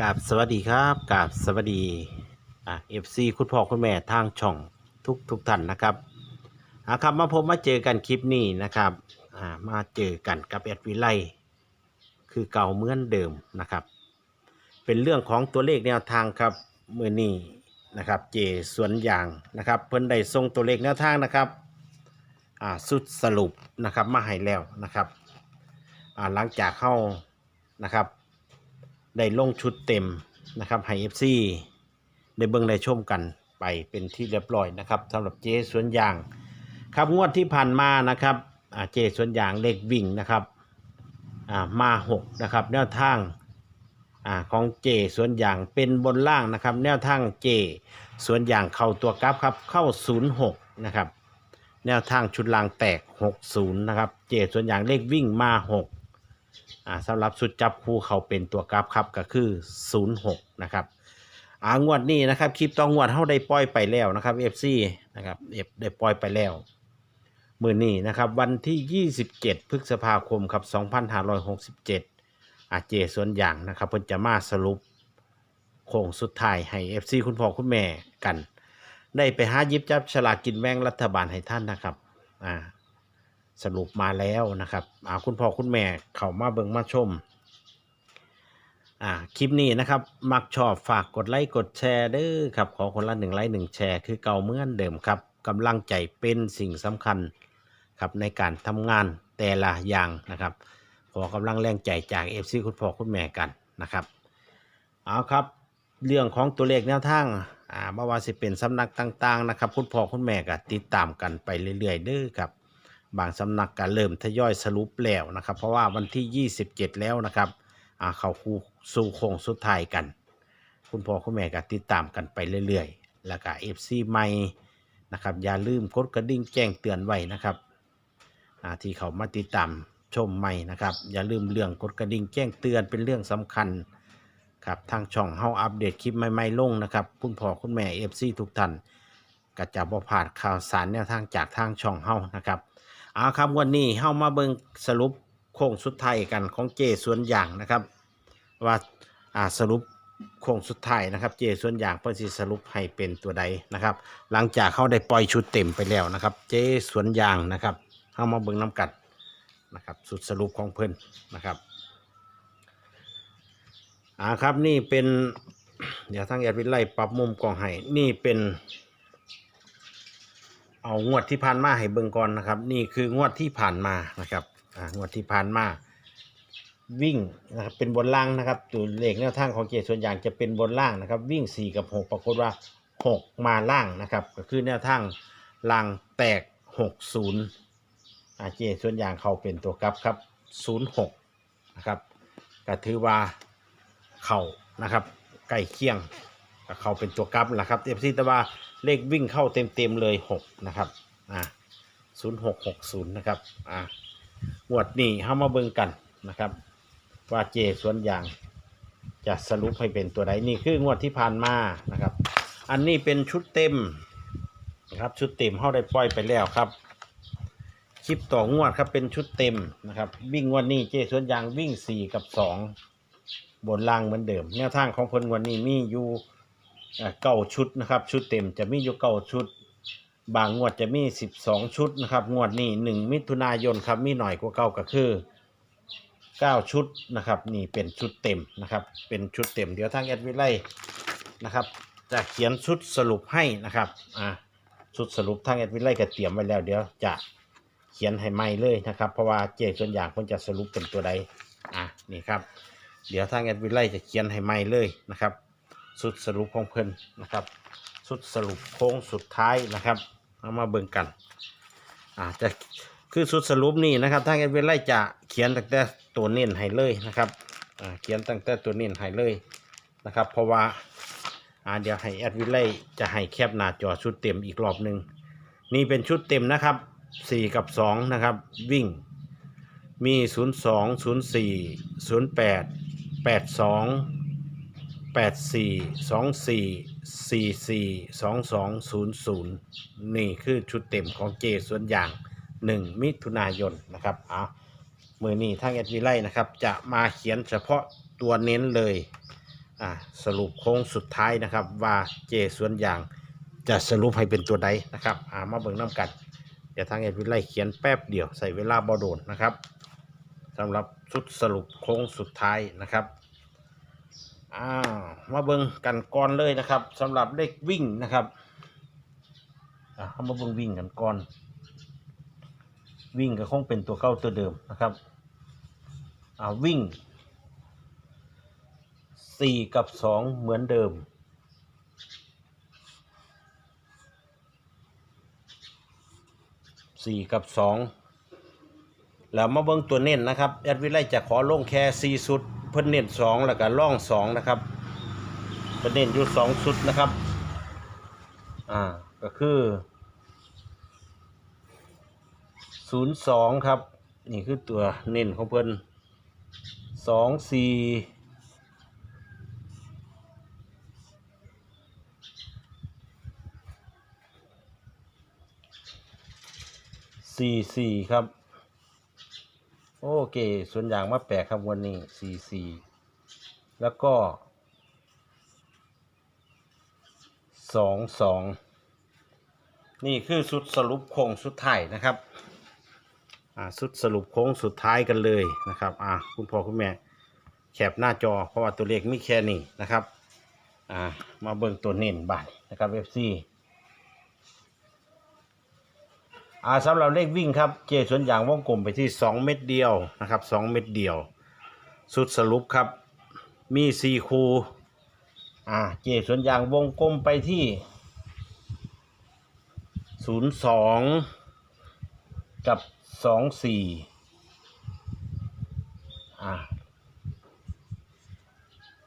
กราบสวัสดีครับกราบสวัสดีอ่าเอฟซีคุณพ่อคุณแม่ทางช่องทุกทุกท่านนะครับอ่าครับมาพบมาเจอกันคลิปนี้นะครับอ่ามาเจอกันกับแอดวิไลคือเก่าเหมือนเดิมนะครับ เป็นเรื่องของตัวเลขแนวทางครับมือนี้นะครับเจสวนยางนะครับ เพิ่นได้ส่งตัวเลขแนวทางนะครับอ่าสุดสรุปนะครับมาให้แล้วนะครับอ่าหลังจากเข้านะครับ ได้ลงชุดเต็มนะครับให้ FC ได้เบิ่งได้ชมกันไปเป็นที่เรียบร้อยนะครับสำหรับเจสวนยาง ครับงวดที่ผ่านมานะครับเจสวนยางเลขวิ่งนะครับอ่ามา6นะครับแนวทางอของเจสวนยางเป็นบนล่างนะครับ แนวทางเจสวนยางเข้าตัวกราฟครับเข้า 06นะครับแนวทางชุดลางแตก 60นะครับเจสวนยางเลขวิ่งมา 6 อ่าสำหรับสุดจับคู่เขาเป็นตัวกราฟครับก็คือ 06 นะครับอ่างวดนี้นะครับคลิปต้องงวดเขาได้ปล่อยไปแล้วนะครับ FC นะครับเอฟได้ปล่อยไปแล้วมือนี้นะครับวันที่ 27 พฤษภาคมครับ2567 อาเจสวนอย่างนะครับเพิ่นจะมาสรุปโค้งสุดท้ายให้ FC คุณพ่อคุณแม่กัน ได้ไปหายิบจับฉลากกินแบ่งรัฐบาลให้ท่านนะครับอ่า สรุปมาแล้วนะครับอ่าคุณพ่อคุณแม่เข้ามาเบิ่งมาชมอ่าคลิปนี้นะครับ มักชอบฝากกดไลค์กดแชร์เด้อครับ ขอคนละหนึ่งไลค์หนึ่งแชร์คือเก่าเมื่อนเดิมครับกำลังใจเป็นสิ่งสำคัญครับในการทำงานแต่ละอย่างนะครับ ขอกำลังแรงใจจากเอฟซีคุณพ่อคุณแม่กันนะครับเอาครับ เรื่องของตัวเลขแนวทางอ่าบ่ว่าสิเป็นสำนักต่าง ๆ นะครับ คุณพ่อคุณแม่ก็ติดตามกันไปเรื่อยๆเด้อครับ บางสำนักก็เริ่มทยอยสรุปแล้วนะครับ เพราะว่าวันที่ 27 แล้วนะครับเขาคูสู่โค้งสุดท้ายกัน คุณพ่อคุณแม่ก็ติดตามกันไปเรื่อยๆ แล้วก็เอฟซีใหม่นะครับอย่าลืมกดกระดิ่งแจ้งเตือนไว้นะครับที่เขามาติดตามชมใหม่นะครับ อย่าลืมเรื่องกดกระดิ่งแจ้งเตือนเป็นเรื่องสำคัญครับทางช่องเฮาอัปเดตคลิปใหม่ๆลงนะครับ คุณพ่อคุณแม่เอฟซีทุกท่านก็จะบ่พลาดข่าวสารแนวทางจากทางช่องเฮานะครับ เอาครับวันนี้เฮามาเบิ่งสรุปโค้งสุดท้ายกันของเจสวนอย่างนะครับ ว่าอ่าสรุปโค้งสุดท้ายนะครับเจส่วนอย่างเพิ่นสิสรุปให้เป็นตัวใดนะครับ หลังจากเขาได้ปล่อยชุดเต็มไปแล้วนะครับ เจสวนอย่างนะครับเฮามาเบิ่งน้กันนะครับสุดสรุปของเพิ่นนะครับอ่าครับนี่เป็นเดี๋ยวทางแอดวิไลปรับมุมกล้องให้นี่เป็น เอางวดที่ผ่านมาให้เบิ่งก่อนนะครับ นี่คืองวดที่ผ่านมานะครับอ่างวดที่ผ่านมา วิ่งนะครับเป็นบนล่างนะครับตัวเลขแนวทางของเจส่วนอย่างจะเป็นบนล่างนะครับ วิ่ง 4 กับ 6 ปรากฏว่า 6 มาล่างนะครับ ก็คือแนวทางล่างแตก 60อาเจส่วนอย่างเขาเป็นตัวกลับครับ 06 นะครับก็ถือว่าเข่านะครับใกล้เคียง ก็เข้าเป็นตัวกลับแหละครับเอฟซีแต่ว่าเลขวิ่งเข้าเต็มเต็มเลยหกนะครับอ่าศูนย์หกหกศูนย์นะครับอ่างวดนี้เข้ามาเบิ่งกันนะครับ ว่าเจสวนยางจะสรุปให้เป็นตัวใดนี่คืองวดที่ผ่านมานะครับ อันนี้เป็นชุดเต็มนะครับชุดเต็มเข้าได้ปล่อยไปแล้วครับคลิปต่องวดครับเป็นชุดเต็มนะครับ วิ่งวันนี้เจสวนยางวิ่งสี่กับสองบนล่างเหมือนเดิมแนวทางของคนวันนี้มีอยู่ เก้าชุดนะครับ ชุดเต็มจะมีอยู่เก้าชุด บางงวดจะมีสิบสองชุดนะครับ งวดนี้หนึ่งมิถุนายนครับมีหน่อยกว่าเก้าก็คือเก้าชุดนะครับ นี่เป็นชุดเต็มนะครับ เป็นชุดเต็มเดี๋ยวทางแอดวิไลนะครับ จะเขียนชุดสรุปให้นะครับอ่าชุดสรุปทางแอดวิไลก็เตรียมไว้แล้ว เดี๋ยวจะเขียนให้ใหม่เลยนะครับ เพราะว่าเจส่วนอย่างคนจะสรุปเป็นตัวใดอะนี่ครับ เดี๋ยวทางแอดวิไลจะเขียนให้ใหม่เลยนะครับ สุดสรุปของเพิ่นนะครับ สุดสรุปโค้งสุดท้ายนะครับเอามาเบิ่งกันอ่าจะคือสุดสรุปนี่นะครับทางแอดเวนไลจะเขียนตั้งแต่ตัวเน้นให้เลยนะครับอ่าเขียนตั้งแต่ตัวเน้นให้เลยนะครับ เพราะว่าอ่าเดี๋ยวให้แอดวิไลจะให้แคบหน้าจอชุดเต็มอีกรอบหนึ่งนี่เป็นชุดเต็มนะครับ 4 กับ 2 นะครับ วิ่งมี 0 2 0 4 0 8 8 2 แปดสี่สองสี่สี่สี่สองสองศูนย์ศูนย์นี่คือชุดเต็มของเจส่วนอย่างหนึ่งมิถุนายนนะครับเอามือนี้ทางเอดวีไลนะครับ จะมาเขียนเฉพาะตัวเน้นเลยอ่าสรุปโค้งสุดท้ายนะครับ ว่าเจสวนอย่างจะสรุปให้เป็นตัวใดนะครับอ่ามาเบิ่งน้ำกันเดี๋ยวทางเอ็ดวิไลเขียนแป๊บเดียวใส่เวลาบ่โดนนะครับสำหรับชุดสรุปโค้งสุดท้ายนะครับ อ่ามาเบิ่งกันก่อนเลยนะครับสำหรับเลขวิ่งนะครับเอามาเบิ่งวิ่งกันก่อน วิ่งก็คงเป็นตัวเก้าตัวเดิมนะครับอ่าวิ่งสี่กับสองเหมือนเดิมสี่กับสองแล้วมาเบิ่งตัวเน้นนะครับแอดวิไลจะขอลงแค่สี่สุด เพิ่นเน้นสองแล้วก็ล่องสองนะครับเพิ่นเน้นอยู่สองสุดนะครับ อ่าก็คือศูนย์สองครับ นี่คือตัวเน้นของเพิ่นสองสี่สี่สี่ครับ โอเค ส่วนอย่างมาแปลกครับวันนี้สี่สี่แล้วก็สองสองนี่คือสุดสรุปโค้งสุดท้ายนะครับอ่าสุดสรุปโค้งสุดท้ายกันเลยนะครับอ่าคุณพ่อคุณแม่แคปหน้าจอเพราะว่าตัวเลขมีแค่นี้นะครับอ่ามาเบิ่งตัวเน้นบาทนะครับ FC อ่าสำหรับเลขวิ่งครับเจส่วนอย่างวงกลมไปที่ 2 เม็ดเดียวนะครับ2เม็ดเดียว สุดสรุปครับ มี4คูอ่าเจส่วนอย่างวงกลมไปที่ 02 กับ 24อ่า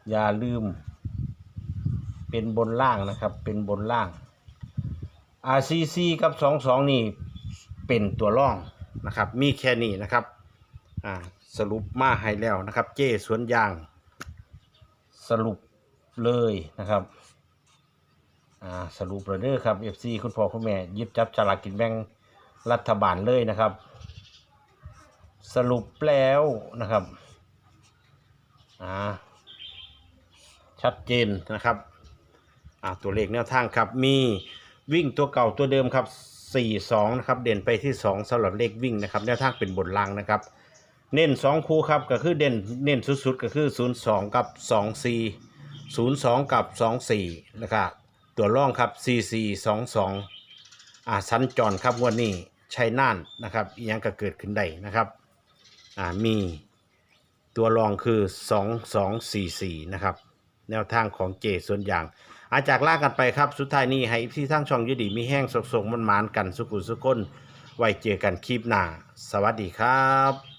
อย่าลืม เป็นบนล่างนะครับเป็นบนล่าง RCC กับ 22 นี่ เป็นตัวร่องนะครับ มีแค่นี้นะครับสรุปมาให้แล้วนะครับ เจ้สวนยาง สรุปเลยนะครับสรุปเลยเด้อครับ FC คุณพ่อคุณแม่ยิบจับฉลากกินแบ่งรัฐบาลเลยนะครับ สรุปแล้วนะครับชัดเจนนะครับตัวเลขแนวทางครับมีวิ่งตัวเก่าตัวเดิมครับ 4 2นะครับเด่นไปที่ 2สำหรับเลขวิ่งนะครับแนวทางเป็นบนล่างนะครับ เน้น 2 คู่ครับก็คือเด่นเน้นสุดๆก็คือ 0 2 กับ 2 4 0 2 กับ 2 4นะครับตัวร่องครับ 4 4 2 2อ่าสัญจรครับวันนี้ชัยน่านนะครับอีกยังก็เกิดขึ้นได้นะครับอ่ามีตัวรองคือ 2 2 4 4 นะครับ แนวทางของเจส่วนอย่าง อาจากลากันไปครับ สุดท้ายนี้ให้ที่ทั้งช่องยุดีมีแห้งสกสงมันมานกันสุขุสุขคนไว้เจอกันคลิปหน้า สวัสดีครับ